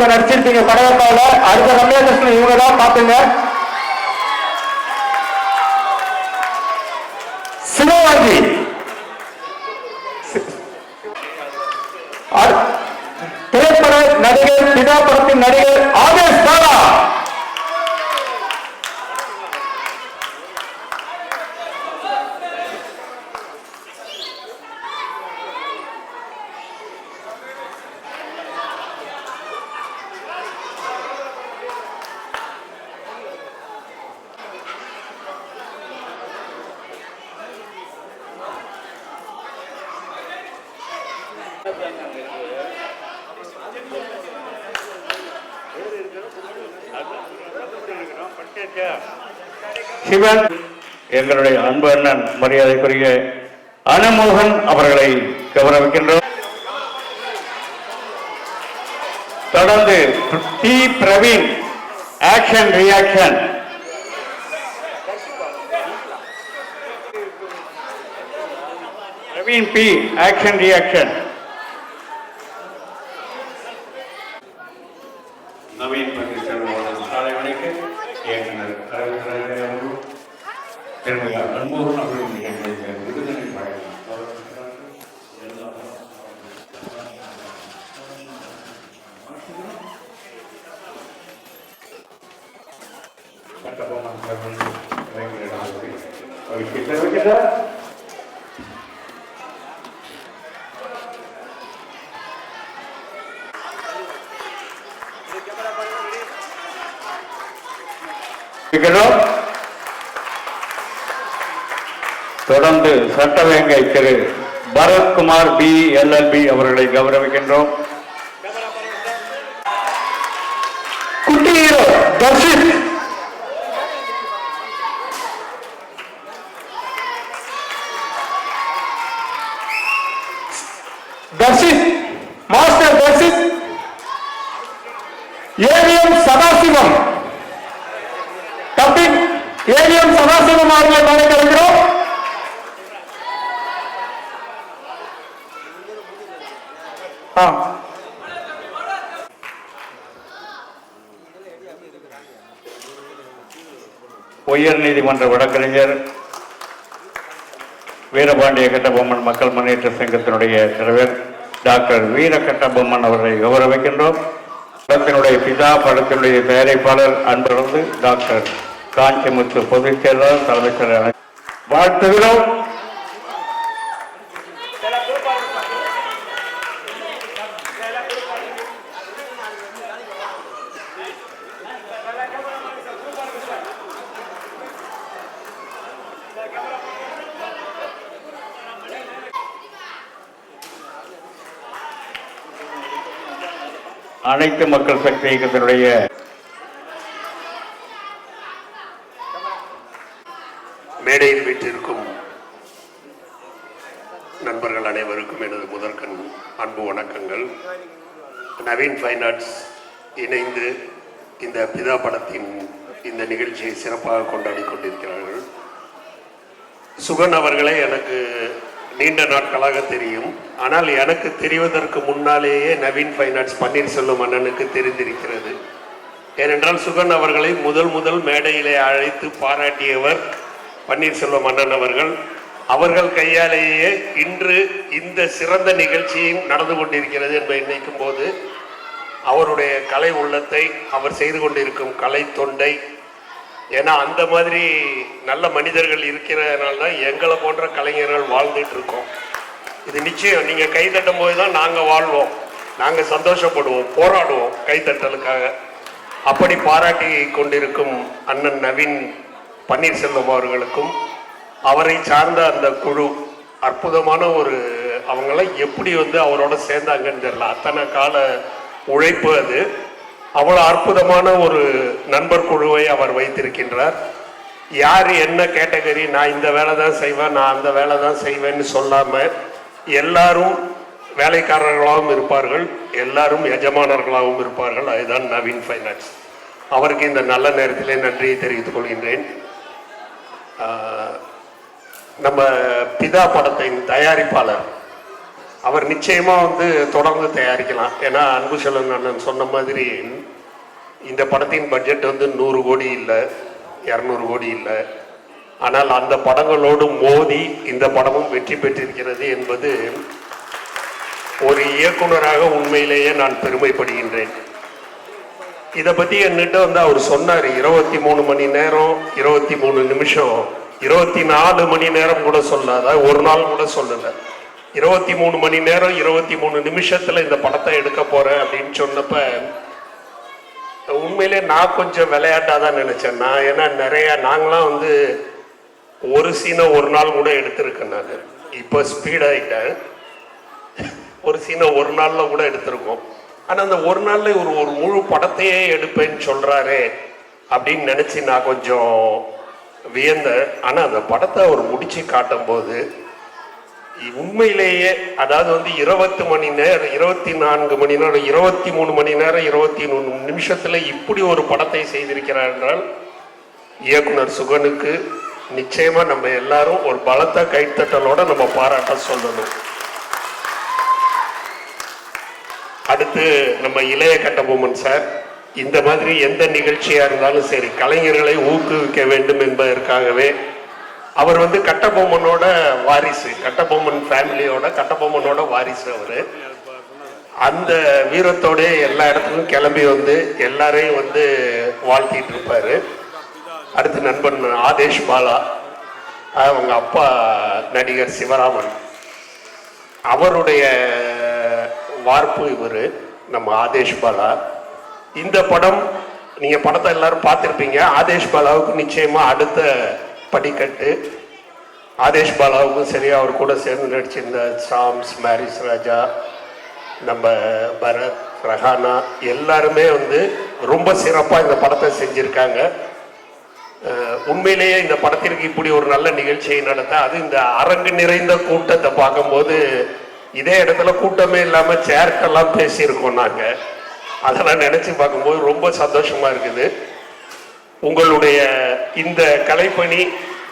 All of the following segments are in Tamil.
இவங்க நடிச்சிருப்பீங்க படையப்பாவில் அடுத்த ரம்யா கிருஷ்ணன் இவங்க தான் பார்த்துங்க சிவகாந்தி திரைப்பட நடிகர் பிதா படத்தின் நடிகர் ஆதேஷ் தாரா சிவன் எங்களுடைய அன்பு அண்ணன் மரியாதைக்குரிய அனுமோகன் அவர்களை கௌரவிக்கின்றோம். தொடர்ந்து T Praveen action reaction Praveen P action reaction Naveen Panneerselvam சாலை மணிக்கு இயக்குனர் அரவிந்தர் அவர்கள் திருமதி அன்போகன் அவர்கள் எங்களுடைய விருதினை வழங்கி கௌரவிக்கிறார்கள். எல்லா கட்டபொம்மன் அவர்கள் கலைஞர் அவர்கள் அவருக்கு தெரிவிக்கிறார் இருக்கிறோம் தொடர்ந்து சட்டவேங்கை திரு பரத்குமார் பி எல்எல்பி அவர்களை கௌரவிக்கின்றோம். Darshit Darshit master Darshit AVM Sadashivam topic AVM Sadashivam आगे बढ़े உயர் நீதிமன்ற வழக்கறிஞர் வீரபாண்டிய கட்டபொம்மன் மக்கள் முன்னேற்ற சங்கத்தினுடைய தலைவர் டாக்டர் வீர கட்டபொம்மன் அவர்களை கௌரவிக்கின்றோம். படத்தினுடைய பிதா படத்தினுடைய தயாரிப்பாளர் அன்பருந்து டாக்டர் காஞ்சிமுத்து பொதுச் செயலாளர் தலைமைச் செயலாளர். வாழ்த்துகிறோம். அனைத்து மக்கள் சக்தி இயக்கத்தினுடைய மேடையில் வீட்டிற்கும் நண்பர்கள் அனைவருக்கும் எனது முதற்கண் அன்பு வணக்கங்கள். நவீன் ஃபைன் ஆர்ட்ஸ் இணைந்து இந்த பிதா படத்தின் இந்த நிகழ்ச்சியை சிறப்பாக கொண்டாடி கொண்டிருக்கிறார்கள். சுகன் அவர்களே எனக்கு நீண்ட நாட்களாக தெரியும். ஆனால் எனக்கு தெரிவதற்கு முன்னாலேயே நவீன் ஃபைனான்ஸ் ஆர்ட்ஸ் பன்னீர்செல்வம் அண்ணனுக்கு தெரிந்திருக்கிறது. ஏனென்றால் சுகன் அவர்களை முதல் முதல் மேடையிலே அழைத்து பாராட்டியவர் பன்னீர்செல்வம் அண்ணன் அவர்கள். அவர்கள் கையாலேயே இன்று இந்த சிறந்த நிகழ்ச்சியும் நடந்து கொண்டிருக்கிறது என்பதை நினைக்கும் போது அவருடைய கலை உள்ளத்தை அவர் செய்து கொண்டிருக்கும் கலை தொண்டை ஏன்னா அந்த மாதிரி நல்ல மனிதர்கள் இருக்கிறதுனால தான் எங்களை போன்ற கலைஞர்கள் வாழ்ந்துட்டு இருக்கோம். இது நிச்சயம். நீங்கள் கை தட்டும் போது தான் நாங்கள் வாழ்வோம். நாங்கள் சந்தோஷப்படுவோம் போராடுவோம் கைத்தட்டலுக்காக அப்படி பாராட்டி கொண்டிருக்கும் அண்ணன் நவீன் பன்னீர்செல்வம் அவர்களுக்கும் அவரை சார்ந்த அந்த குழு அற்புதமான ஒரு அவங்களாம் எப்படி வந்து அவரோட சேர்ந்தாங்கன்னு தெரியல. அத்தனை கால உழைப்பு அது. அவ்வளோ அற்புதமான ஒரு நண்பர் குழுவை அவர் வைத்திருக்கின்றார். யார் என்ன கேட்டகரி நான் இந்த வேலை தான் செய்வேன் நான் அந்த வேலை தான் செய்வேன்னு சொல்லாமல் எல்லாரும் வேலைக்காரர்களாகவும் இருப்பார்கள் எல்லாரும் எஜமானர்களாகவும் இருப்பார்கள். அதுதான் நவீன் ஃபைனான்ஸ். அவருக்கு இந்த நல்ல நேரத்திலே நன்றியை தெரிவித்துக் கொள்கின்றேன். நம்ம பிதா படத்தின் தயாரிப்பாளர் அவர் நிச்சயமாக வந்து தொடர்ந்து தயாரிக்கலாம். ஏன்னா அன்பு செல்வன் அண்ணன் சொன்ன மாதிரி இந்த படத்தின் பட்ஜெட் வந்து நூறு கோடி இல்லை இரநூறு கோடி இல்லை. ஆனால் அந்த படங்களோடு மோதி இந்த படமும் வெற்றி பெற்றிருக்கிறது என்பது ஒரு இயக்குனராக உண்மையிலேயே நான் பெருமைப்படுகின்றேன். இதை பற்றி என்கிட்ட வந்து அவர் சொன்னார் இருபத்தி மூணு மணி நேரம் இருபத்தி மூணு நிமிஷம் இருபத்தி நாலு மணி நேரம் கூட சொல்லாத ஒரு நாள் கூட சொல்லலை. இருபத்தி மூணு மணி நேரம் இருபத்தி மூணு நிமிஷத்துல இந்த படத்தை எடுக்க போறேன் அப்படின்னு சொன்னப்ப உண்மையிலே நான் கொஞ்சம் விளையாட்டாக தான் நினைச்சேன். நான் ஏன்னா நிறைய நாங்களாம் வந்து ஒரு சீனை ஒரு நாள் கூட எடுத்திருக்கேன் நான். இப்போ ஸ்பீடாகிட்டேன் ஒரு சீனை ஒரு நாள்ல கூட எடுத்திருக்கோம். ஆனா அந்த ஒரு நாள்ல ஒரு ஒரு முழு படத்தையே எடுப்பேன்னு சொல்றாரே அப்படின்னு நினைச்சு நான் கொஞ்சம் வியந்தேன். ஆனா அந்த படத்தை அவர் முடிச்சு காட்டும் போது உண்மையிலேயே அதாவது வந்து இருபத்தி மணி நேரம் இருபத்தி நான்கு மணி நேரம் இருபத்தி மூணு மணி நேரம் இருபத்தி மூணு நிமிஷத்தில் இப்படி ஒரு படத்தை செய்திருக்கிறார் என்றால் இயக்குனர் சுகனுக்கு நிச்சயமா நம்ம எல்லாரும் ஒரு பலத்த கைத்தட்டலோட நம்ம பாராட்ட சொல்லணும். அடுத்து நம்ம இளைய கட்டபொம்மன் சார் இந்த மாதிரி எந்த நிகழ்ச்சியா இருந்தாலும் சரி கலைஞர்களை ஊக்குவிக்க வேண்டும் என்பதற்காகவே அவர் வந்து கட்டபொம்மனோட வாரிசு கட்டபொம்மன் ஃபேமிலியோட கட்டபொம்மனோட வாரிசு அவரு. அந்த வீரத்தோட எல்லா இடத்துக்கும் கிளம்பி வந்து எல்லாரையும் வந்து வாழ்த்திட்டு இருப்பாரு. அடுத்து நண்பன் ஆதேஷ் பாலா அவங்க அப்பா நடிகர் சிவராமன். அவருடைய வார்ப்பு இவர் நம்ம ஆதேஷ் பாலா. இந்த படம் நீங்கள் படத்தை எல்லாரும் பார்த்துருப்பீங்க. ஆதேஷ் பாலாவுக்கு நிச்சயமாக அடுத்த படிக்கட்டு. ஆதேஷ் பாலாவுக்கும் சரி அவர் கூட சேர்ந்து நடிச்சிருந்த சாம்ஸ் மேரிஸ் ராஜா நம்ம பரத் ரஹானா எல்லாருமே வந்து ரொம்ப சிறப்பாக இந்த படத்தை செஞ்சுருக்காங்க. உண்மையிலேயே இந்த படத்திற்கு இப்படி ஒரு நல்ல நிகழ்ச்சியை நடத்த அது இந்த அரங்கு நிறைந்த கூட்டத்தை பார்க்கும்போது இதே இடத்துல கூட்டமே இல்லாமல் சேர்க்கெல்லாம் பேசியிருக்கோம் நாங்கள் அதெல்லாம் நினச்சி பார்க்கும்போது ரொம்ப சந்தோஷமாக இருக்குது. உங்களுடைய இந்த கலைப்பணி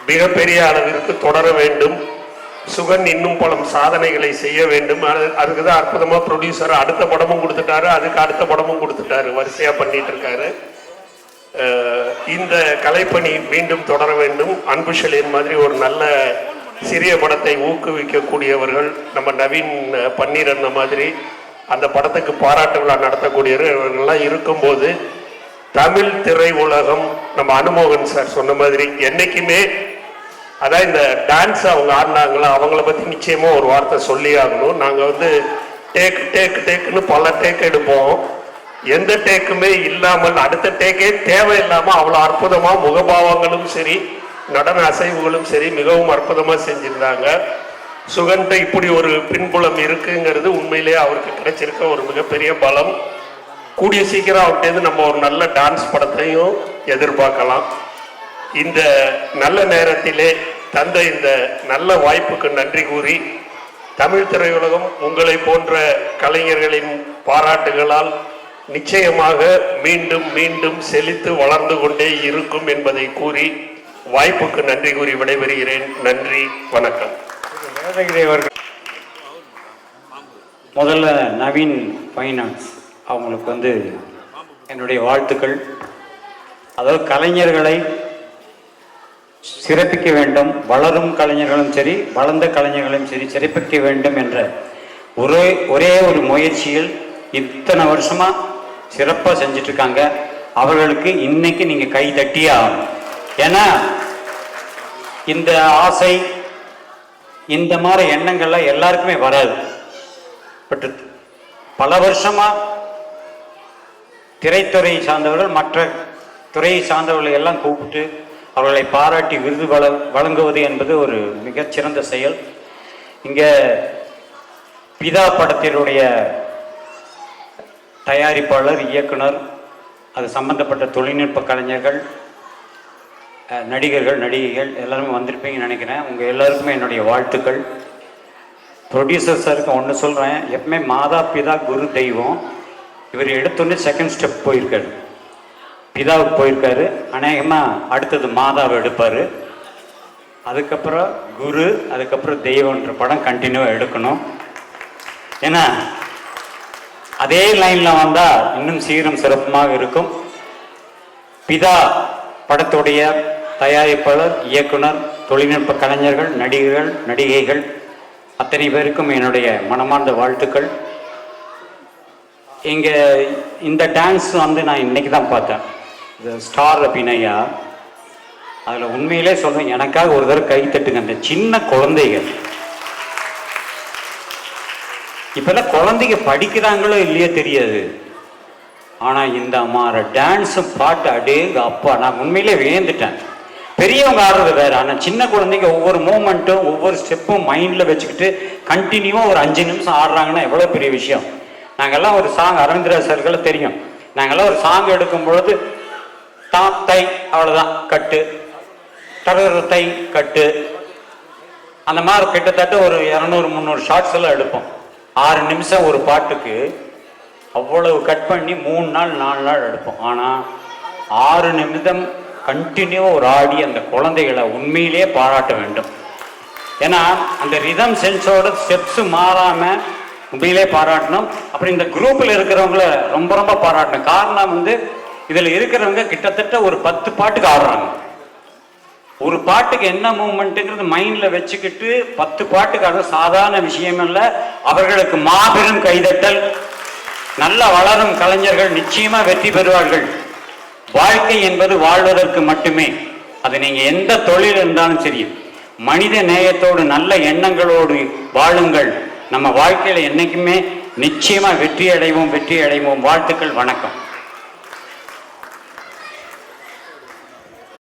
மிகப்பெரிய அளவிற்கு தொடர வேண்டும். சுகன் இன்னும் பல சாதனைகளை செய்ய வேண்டும். அது- அதுக்கு தான் அற்புதமா ப்ரொடியூசர் அடுத்த படமும் கொடுத்துட்டாரு அதுக்கு அடுத்த படமும் கொடுத்துட்டாரு வரிசையா பண்ணிட்டு இருக்காரு இந்த கலைப்பணி மீண்டும் தொடர வேண்டும். அன்பு செழியன் மாதிரி ஒரு நல்ல சிறிய படத்தை ஊக்குவிக்கக்கூடியவர்கள் நம்ம நவீன் அஹ், பன்னீர் அந்த மாதிரி அந்த படத்துக்கு பாராட்டு விழா நடத்தக்கூடியவர்கள் இருக்கும்போது தமிழ் திரை உலகம் நம்ம அனுமோகன் சார் சொன்ன மாதிரி என்னைக்குமே அதான் இந்த டான்ஸ் அவங்க ஆடினாங்களா அவங்கள பத்தி நிச்சயமா ஒரு வார்த்தை சொல்லி ஆகணும். நாங்க வந்து டேக் டேக் டேக்குன்னு பல டேக் எடுப்போம். எந்த டேக்குமே இல்லாமல் அடுத்த டேக்கே தேவையில்லாம அவ்வளவு அற்புதமா முகபாவங்களும் சரி நடன அசைவுகளும் சரி மிகவும் அற்புதமா செஞ்சிருந்தாங்க. சுகன்ட்ட இப்படி ஒரு பின்புலம் இருக்குங்கிறது உண்மையிலேயே அவருக்கு கிடைச்சிருக்க ஒரு மிகப்பெரிய பலம். கூடிய சீக்கிரம் அவர்கிட்ட நம்ம ஒரு நல்ல டான்ஸ் படத்தையும் எதிர்பார்க்கலாம். இந்த நல்ல நேரத்திலே தந்த இந்த நல்ல வாய்ப்புக்கு நன்றி கூறி தமிழ் திரையுலகம் உங்களை போன்ற கலைஞர்களின் பாராட்டுகளால் நிச்சயமாக மீண்டும் மீண்டும் செழித்து வளர்ந்து கொண்டே இருக்கும் என்பதை கூறி வாய்ப்புக்கு நன்றி கூறி விடைபெறுகிறேன். நன்றி வணக்கம். முதல்ல நவீன் ஃபைனான்ஸ். அவங்களுக்கு வந்து என்னுடைய வாழ்த்துக்கள். அதாவது கலைஞர்களை சிறப்பிக்க வேண்டும். வளரும் கலைஞர்களும் சரி வளர்ந்த கலைஞர்களும் சரி சிறப்பிக்க வேண்டும் என்ற ஒரே ஒரே ஒரு முயற்சியில் இத்தனை வருஷமாக சிறப்பாக செஞ்சிட்ருக்காங்க. அவர்களுக்கு இன்னைக்கு நீங்கள் கை தட்டியே ஆகணும். ஏன்னா இந்த ஆசை இந்த மாதிரி எண்ணங்கள்லாம் எல்லாருக்குமே வராது. பட் பல வருஷமாக திரைத்துறை சார்ந்தவர்கள் மற்ற துறையை சார்ந்தவர்களை எல்லாம் கூப்பிட்டு அவர்களை பாராட்டி விருது வழ வழங்குவது என்பது ஒரு மிகச்சிறந்த செயல். இங்கே பிதா படத்தினுடைய தயாரிப்பாளர் இயக்குனர் அது சம்பந்தப்பட்ட தொழில்நுட்ப கலைஞர்கள் நடிகர்கள் நடிகைகள் எல்லாருமே வந்திருப்பீங்கன்னு நினைக்கிறேன். உங்கள் எல்லாருக்குமே என்னுடைய வாழ்த்துக்கள். ப்ரொடியூசர் சாருக்கு ஒன்று சொல்கிறேன் எப்பவுமே மாதா பிதா குரு தெய்வம். இவர் எடுத்தோடனே செகண்ட் ஸ்டெப் போயிருக்காரு. பிதாவுக்கு போயிருக்காரு. அநேகமாக அடுத்தது மாதாவை எடுப்பார். அதுக்கப்புறம் குரு அதுக்கப்புறம் தெய்வம்ன்ற படம் கண்டினியூவாக எடுக்கணும். ஏன்னா அதே லைனில் வந்தால் இன்னும் சீரம் சிறப்புமாக இருக்கும். பிதா படத்துடைய தயாரிப்பாளர் இயக்குனர் தொழில்நுட்ப கலைஞர்கள் நடிகர்கள் நடிகைகள் அத்தனை பேருக்கும் என்னுடைய மனமார்ந்த வாழ்த்துக்கள். இங்கே இந்த டான்ஸ் வந்து நான் இன்னைக்கு தான் பார்த்தேன். இந்த ஸ்டார் அபிநயா. அதில் உண்மையிலே சொல்கிறேன் எனக்காக ஒரு தடவை கை தட்டுங்க அந்த சின்ன குழந்தைகள். இப்போல்லாம் குழந்தைங்க படிக்கிறாங்களோ இல்லையோ தெரியாது. ஆனால் இந்த மாதிரி டான்ஸும் பாட்டு அடேங்க அப்பா நான் உண்மையிலே வியந்துட்டேன். பெரியவங்க ஆடுறது வேறு ஆனால் சின்ன குழந்தைங்க ஒவ்வொரு மூமெண்ட்டும் ஒவ்வொரு ஸ்டெப்பும் மைண்டில் வச்சுக்கிட்டு கண்டினியூவாக ஒரு அஞ்சு நிமிஷம் ஆடுறாங்கன்னா எவ்வளோ பெரிய விஷயம்? நாங்கள்லாம் ஒரு சாங் அரவிந்தராஜ் சார்களை தெரியும். நாங்கெல்லாம் ஒரு சாங் எடுக்கும் பொழுது தா தை கட்டு. தரத்தை கட்டு. அந்த மாதிரி கிட்டத்தட்ட ஒரு இரநூறு முந்நூறு ஷார்ட்ஸ் எல்லாம் எடுப்போம். ஆறு நிமிஷம் ஒரு பாட்டுக்கு அவ்வளவு கட் பண்ணி மூணு நாள் நாலு நாள் எடுப்போம். ஆனால் ஆறு நிமிடம் கண்டினியூவாக ஒரு ஆடி அந்த குழந்தைகளை உண்மையிலேயே பாராட்ட வேண்டும். ஏன்னா அந்த ரிதம் சென்ஸோட ஸ்டெப்ஸ் மாறாமல் உண்மையிலே பாராட்டணும். அப்புறம் இந்த குரூப்பில் இருக்கிறவங்கள ரொம்ப ரொம்ப பாராட்டணும். காரணம் வந்து இதில் இருக்கிறவங்க கிட்டத்தட்ட ஒரு பத்து பாட்டுக்கு ஆடுறாங்க. ஒரு பாட்டுக்கு என்ன மூமெண்ட்டுங்கிறது மைண்டில் வச்சுக்கிட்டு பத்து பாட்டுக்கு அது சாதாரண விஷயம் இல்லை. அவர்களுக்கு மாபெரும் கைதட்டல். நல்ல வளரும் கலைஞர்கள் நிச்சயமாக வெற்றி பெறுவார்கள். வாழ்க்கை என்பது வாழ்வதற்கு மட்டுமே. அது நீங்கள் எந்த தொழில் இருந்தாலும் சரி மனித நேயத்தோடு நல்ல எண்ணங்களோடு வாழுங்கள். நம்ம வாழ்க்கையில் என்றைக்குமே நிச்சயமாக வெற்றி அடைவோம் வெற்றி அடைவோம் வாழ்த்துக்கள் வணக்கம்.